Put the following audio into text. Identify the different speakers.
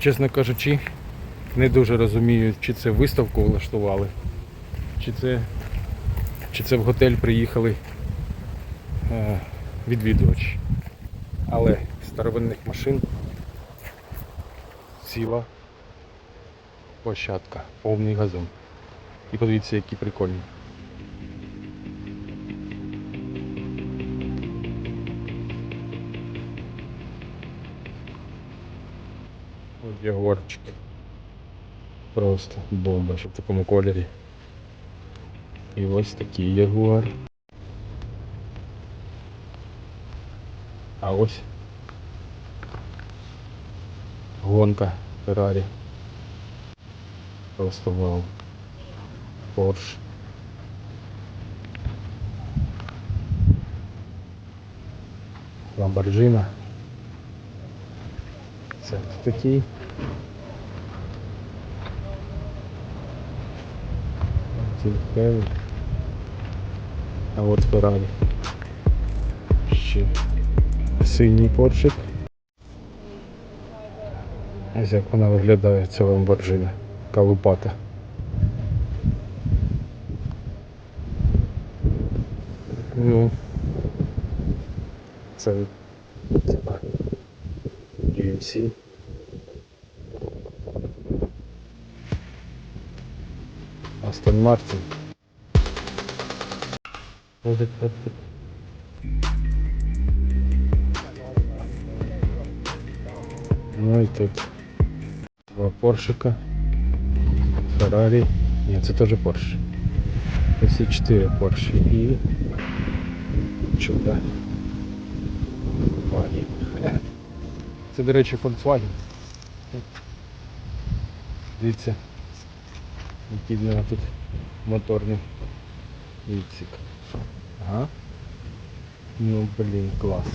Speaker 1: чесно кажучи, не дуже розумію, чи це виставку влаштували, чи це, чи це в готель приїхали е, відвідувачі. Але старовинних машин ціла площадка, повний газон. І подивіться, які прикольні. От ягуарчик. Просто бомба, що в такому кольорі. І ось такий ягуар. А ось гонка Феррарі. Просто вау. Порш. Ламборджина. Це такий. Тільки. А от Феррарі. Ще синій поршик. Ось як вона виглядає, ця ламборджина. Калупата. Ну, це типа GMC. Астон Мартин. Ну і тут два поршика. Феррарі. Ні, це теж Порш. Всі чотири Порші і чудо. Volkswagen. Це, до речі, Volkswagen. Дивіться, який в нього тут моторний відсік. Ага. Ну, блін, клас.